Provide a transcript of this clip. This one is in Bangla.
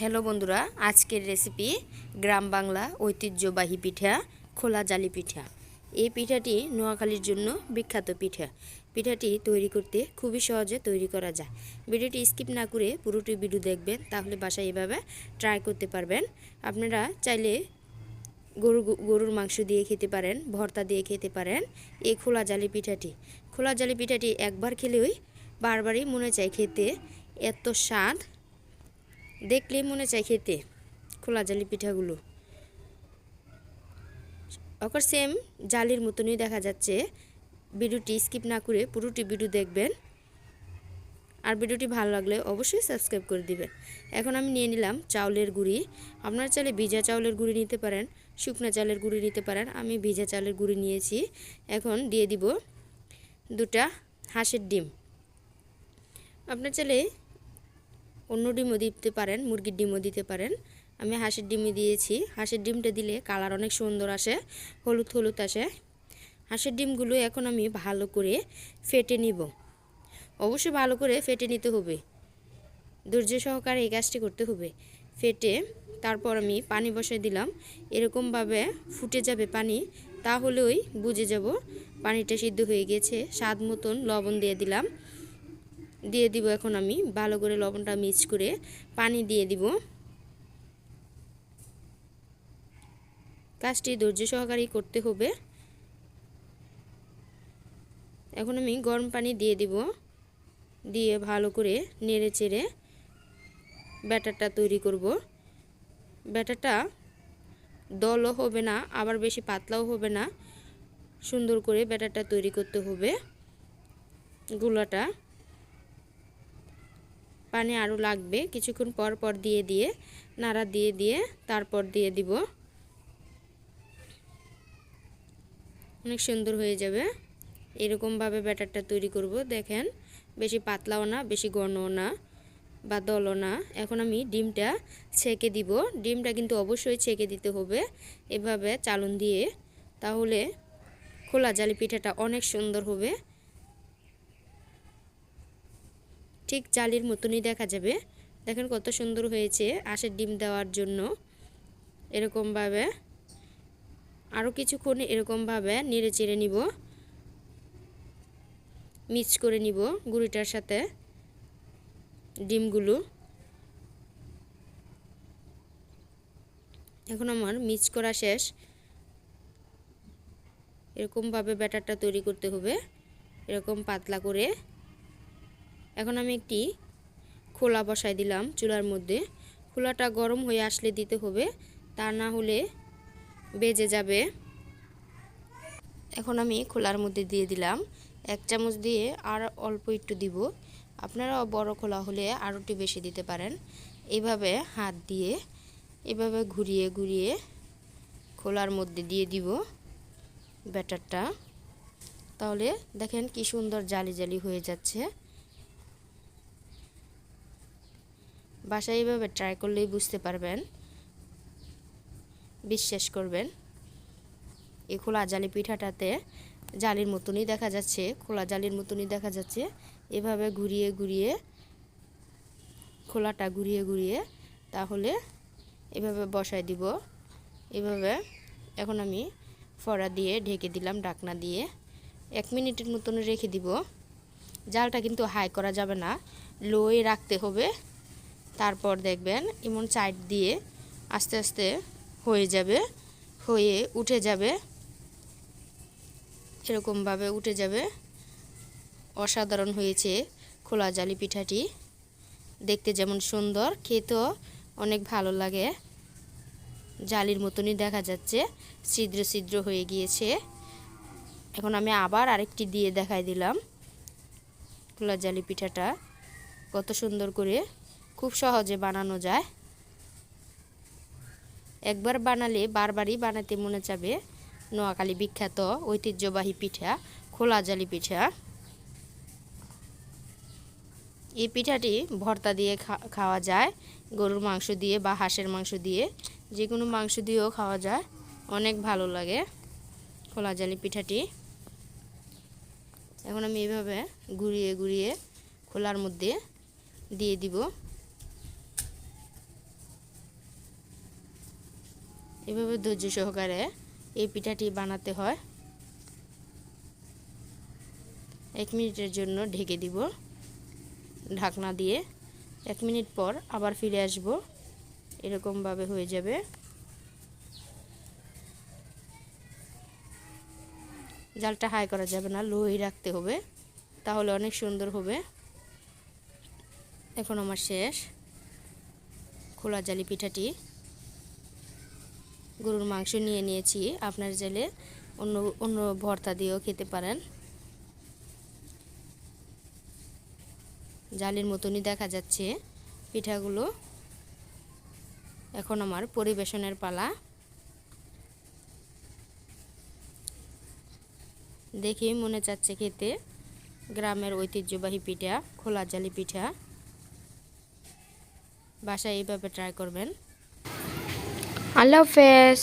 হ্যালো বন্ধুরা, আজকের রেসিপি গ্রাম বাংলা ঐতিহ্যবাহী পিঠা, খোলা জালি পিঠা। এই পিঠাটি নোয়াখালীর জন্য বিখ্যাত পিঠা। পিঠাটি তৈরি করতে খুবই সহজে তৈরি করা যায়। ভিডিওটি স্কিপ না করে পুরোটি ভিডিও দেখবেন, তাহলে বাসায় এভাবে ট্রাই করতে পারবেন। আপনারা চাইলে গরু, গরুর মাংস দিয়ে খেতে পারেন, ভর্তা দিয়ে খেতে পারেন এই খোলা জালি পিঠাটি। খোলা জালি পিঠাটি একবার খেলেই বারবারই মনে চায় খেতে, এত স্বাদ দেখলেই মনে চায় খেতে। খোলা জালি পিঠাগুলো। ওকর সেম জালির মতনই দেখা যাচ্ছে। ভিডিওটি স্কিপ না করে পুরোটি ভিডিও দেখবেন। আর ভিডিওটি ভালো লাগলে অবশ্যই সাবস্ক্রাইব করে দিবেন। এখন আমি নিয়ে নিলাম চাউলের গুঁড়ি। আপনারা চাইলে ভিজা চাউলের গুঁড়ি নিতে পারেন, শুকনো চালের গুঁড়ি নিতে পারেন। আমি ভিজা চালের গুঁড়ি নিয়েছি। এখন দিয়ে দিব দুটা হাঁসের ডিম। আপনার চাইলে অন্য ডিমও দিতে পারেন, মুরগির ডিমও দিতে পারেন। আমি হাঁসের ডিমই দিয়েছি। হাঁসের ডিমটা দিলে কালার অনেক সুন্দর আসে, হলুদ হলুদ আসে। হাঁসের ডিমগুলো এখন আমি ভালো করে ফেটে নিব। অবশ্যই ভালো করে ফেটে নিতে হবে। ধৈর্য সহকারে এই কাজটি করতে হবে। ফেটে তারপর আমি পানি বসাই দিলাম। এরকমভাবে ফুটে যাবে পানি, তাহলেই বুঝে যাব পানিটা সিদ্ধ হয়ে গেছে। স্বাদ মতন লবণ দিয়ে দিলাম। দিয়ে দিব এখন আমি। ভালো করে লবণটা মিক্স করে পানি দিয়ে দিব। কাজটি ধৈর্য সহকারেই করতে হবে। এখন আমি গরম পানি দিয়ে দিব। দিয়ে ভালো করে নেড়ে চেড়ে ব্যাটারটা তৈরি করব। ব্যাটারটা দলও হবে না, আবার বেশি পাতলাও হবে না। সুন্দর করে ব্যাটারটা তৈরি করতে হবে। গুলাটা পানি আরও লাগবে। কিছুক্ষণ পর পর দিয়ে দিয়ে, নাড়া দিয়ে দিয়ে তারপর দিয়ে দিব। অনেক সুন্দর হয়ে যাবে। এরকমভাবে ব্যাটারটা তৈরি করব। দেখেন, বেশি পাতলাও না, বেশি ঘনও না বা দলও না। এখন আমি ডিমটা ছেঁকে দিব। ডিমটা কিন্তু অবশ্যই ছেঁকে দিতে হবে এভাবে চালন দিয়ে। তাহলে খোলা জালি পিঠাটা অনেক সুন্দর হবে। ঠিক জালির মতনই দেখা যাবে। দেখেন কত সুন্দর হয়েছে আশের ডিম দেওয়ার জন্য। এরকমভাবে আরও কিছুক্ষণ এরকমভাবে নেড়ে চেড়ে নিব। মিক্স করে নিব গুঁড়িটার সাথে ডিমগুলো। এখন আমার মিক্স করা শেষ। এরকমভাবে ব্যাটারটা তৈরি করতে হবে। এরকম পাতলা করে এখন আমি একটি খোলা বসাই দিলাম চুলার মধ্যে। খোলাটা গরম হয়ে আসলে দিতে হবে, তা না হলে বেজে যাবে। এখন আমি খোলার মধ্যে দিয়ে দিলাম। এক চামচ দিয়ে আর অল্প একটু দিব। আপনারা বড় খোলা হলে আরও একটু বেশি দিতে পারেন। এভাবে হাত দিয়ে, এভাবে ঘুরিয়ে ঘুরিয়ে খোলার মধ্যে দিয়ে দিব ব্যাটারটা। তাহলে দেখেন কি সুন্দর জালি জালি হয়ে যাচ্ছে। বাসায় এভাবে ট্রাই করলেই বুঝতে পারবেন। বিশ্বাস করবেন। এই খোলা জালি পিঠাটাতে জালির মতনই দেখা যাচ্ছে, খোলা জালির মতনই দেখা যাচ্ছে। এভাবে ঘুরিয়ে ঘুরিয়ে, খোলাটা ঘুরিয়ে ঘুরিয়ে তাহলে এভাবে বসাই দিব। এভাবে এখন আমি ফড়া দিয়ে ঢেকে দিলাম ডাকনা দিয়ে। এক মিনিটের মতন রেখে দিব। জালটা কিন্তু হাই করা যাবে না। লোয়ে রাখতে হবে। তারপর দেখবেন এমন সাইড দিয়ে আস্তে আস্তে হয়ে যাবে, হয়ে উঠে যাবে, এরকমভাবে উঠে যাবে। অসাধারণ হয়েছে খোলা জালি পিঠাটি। দেখতে যেমন সুন্দর, খেতেও অনেক ভালো লাগে। জালির মতনই দেখা যাচ্ছে, ছিদ্র ছিদ্র হয়ে গিয়েছে। এখন আমি আবার আরেকটি দিয়ে দেখাই দিলাম। খোলা জালি পিঠাটা কত সুন্দর করে খুব সহজে বানানো যায়। একবার বানালে বারবারই বানাতে মনে যাবে নোয়াখালী বিখ্যাত ঐতিহ্যবাহী পিঠা, খোলা জালি পিঠা। এই পিঠাটি ভর্তা দিয়ে খাওয়া যায়, গরুর মাংস দিয়ে বা হাঁসের মাংস দিয়ে যে কোনো মাংস দিয়েও খাওয়া যায়। অনেক ভালো লাগে খোলা জালি পিঠাটি। এখন আমি এইভাবে ঘুরিয়ে ঘুরিয়ে খোলার মধ্যে দিয়ে দিব। এভাবে ধৈর্য সহকারে এই পিঠাটি বানাতে হয়। এক মিনিটের জন্য ঢেকে দিব। ঢাকনা দিয়ে এক মিনিট পর আবার ফিরে আসব। এরকমভাবে হয়ে যাবে। জালটা হাই করা যাবে না লোই রাখতে হবে, তাহলে অনেক সুন্দর হবে। এখন আমার শেষ। খোলা জালি পিঠাটি গরুর মাংস নিয়ে নিয়েছি। আপনার জেলে অন্য অন্য ভর্তা দিয়েও খেতে পারেন। জালির মতনই দেখা যাচ্ছে পিঠাগুলো। এখন আমার পরিবেশনের পালা। দেখেই মনে চাচ্ছে খেতে গ্রামের ঐতিহ্যবাহী পিঠা, খোলা জালি পিঠা। বাসায় এইভাবে ট্রাই করবেন। আল্লাহ হাফেজ।